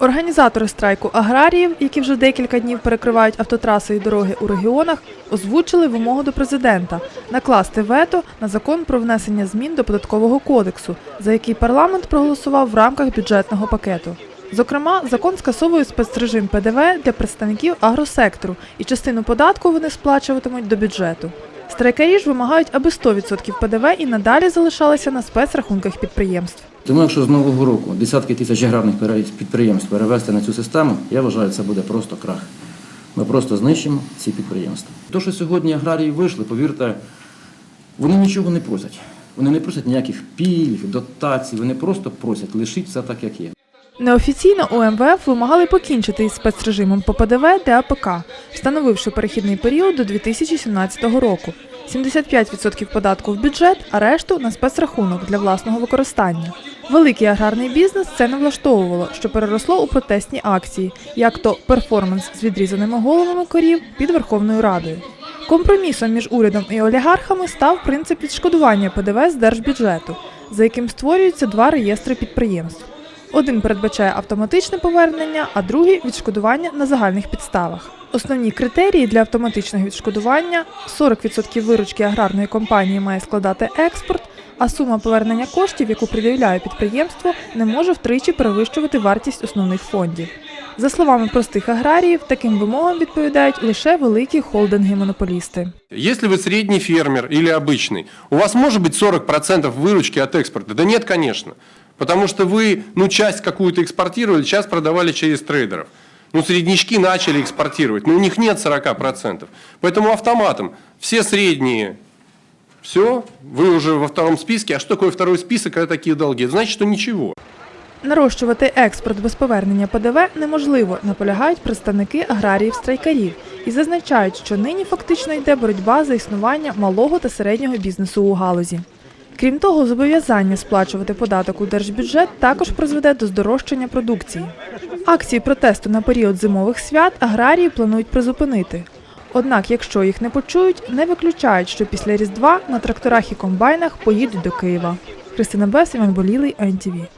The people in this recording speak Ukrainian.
Організатори страйку аграріїв, які вже декілька днів перекривають автотраси і дороги у регіонах, озвучили вимогу до президента накласти вето на закон про внесення змін до податкового кодексу, за який парламент проголосував в рамках бюджетного пакету. Зокрема, закон скасовує спецрежим ПДВ для представників агросектору, і частину податку вони сплачуватимуть до бюджету. Страйкарі ж вимагають, аби 100% ПДВ і надалі залишалися на спецрахунках підприємств. Тому якщо з нового року десятки тисяч аграрних підприємств перевести на цю систему, я вважаю, це буде просто крах. Ми просто знищимо ці підприємства. То, що сьогодні аграрії вийшли, повірте, вони нічого не просять. Вони не просять ніяких пільг, дотацій, вони просто просять лишіть все так, як є. Неофіційно у МВФ вимагали покінчити із спецрежимом по ПДВ для АПК, встановивши перехідний період до 2017 року. 75% податку в бюджет, а решту на спецрахунок для власного використання. Великий аграрний бізнес це не влаштовувало, що переросло у протестні акції, як то перформанс з відрізаними головами корів під Верховною Радою. Компромісом між урядом і олігархами став принцип відшкодування ПДВ з держбюджету, за яким створюються два реєстри підприємств. Один передбачає автоматичне повернення, а другий відшкодування на загальних підставах. Основні критерії для автоматичного відшкодування 40% виручки аграрної компанії має складати експорт, а сума повернення коштів, яку пред'являє підприємство, не може втричі перевищувати вартість основних фондів. За словами простих аграріїв, таким вимогам відповідають лише великі холдинги-монополісти. Если вы средний фермер или обычный, у вас может быть 40% выручки от экспорта? Да нет, конечно. Потому что вы, ну, часть какую-то экспортировали, часть продавали через трейдеров. Ну, среднячки начали экспортировать, но у них нет 40%. Поэтому автоматом все средние, все, вы уже во втором списке. А что такое второй список, когда такие долги? Это значит, что ничего. Нарощувати експорт без повернення ПДВ неможливо, наполягають представники аграріїв-страйкарів і зазначають, що нині фактично йде боротьба за існування малого та середнього бізнесу у галузі. Крім того, зобов'язання сплачувати податок у держбюджет також призведе до здорожчання продукції. Акції протесту на період зимових свят аграрії планують призупинити. Однак, якщо їх не почують, не виключають, що після Різдва на тракторах і комбайнах поїдуть до Києва. Христина Бес, Іван Болілий, НТВ.